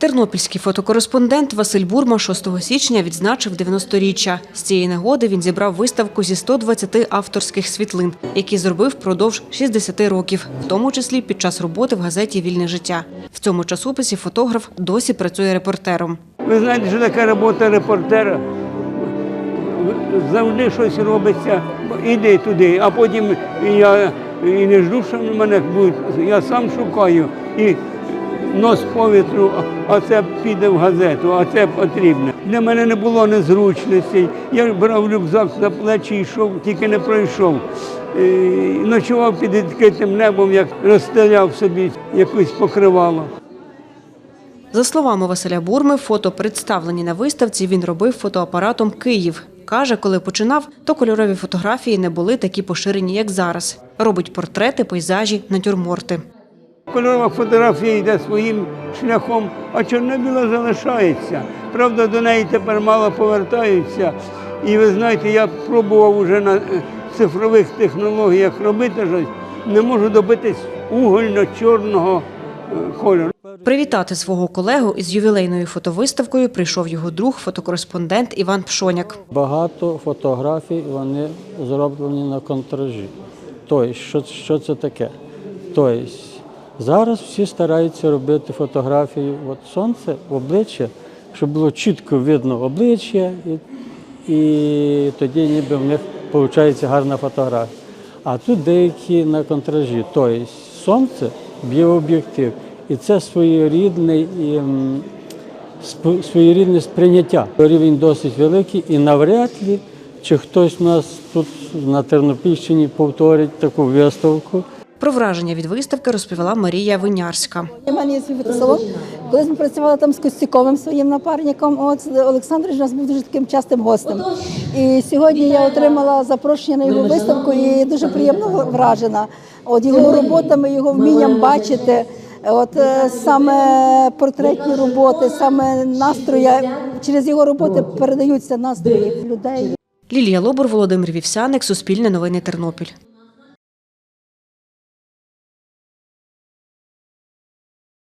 Тернопільський фотокореспондент Василь Бурма 6 січня відзначив 90-річчя. З цієї нагоди він зібрав виставку зі 120 авторських світлин, які зробив впродовж 60 років, в тому числі під час роботи в газеті Вільне життя. В цьому часописі фотограф досі працює репортером. Ви знаєте, що таке робота репортера? Завжди щось робиться, іди туди, а потім я і не жду, що мене будуть. Я сам шукаю і нос повітру, а це піде в газету, а це потрібно. Для мене не було незручностей. Я брав рюкзак за плечі йшов, тільки не пройшов. Ночував під відкритим небом, як розстріляв собі якусь покривало. За словами Василя Бурми, фото, представлені на виставці, він робив фотоапаратом Київ. Каже, коли починав, то кольорові фотографії не були такі поширені, як зараз. Робить портрети, пейзажі, натюрморти. Кольорова фотографія йде своїм шляхом, а чорно-біла залишається. Правда, до неї тепер мало повертаються. І ви знаєте, я пробував уже на е, цифрових технологіях робити щось, не можу добитись угольно-чорного е, кольору. Привітати свого колегу із ювілейною фотовиставкою прийшов його друг, фотокореспондент Іван Пшоняк. Багато фотографій вони зроблені на контражі. Тобто, що, що це таке? Тобто, зараз всі стараються робити фотографії от сонце, обличчя, щоб було чітко видно обличчя, і, і тоді ніби в них виходить гарна фотографія. А тут деякі на контражі. Тобто сонце б'є об'єктив. І це своєрідний і, своєрідне сприйняття. Рівень досить великий і навряд ли, чи хтось у нас тут на Тернопільщині повторить таку виставку. Про враження від виставки розповіла Марія Винярська. У мене є свій фотосалон. Колись ми працювали там з Костюковим своїм напарником. От Олександр у нас був дуже таким частим гостем. І сьогодні я отримала запрошення на його виставку і дуже приємно вражена. От його роботами, його вмінням бачити. От е, саме портретні роботи, саме настрої через його роботи передаються настрої людей. Лілія Лобур, Володимир Вівсяник, Суспільне новини Тернопіль.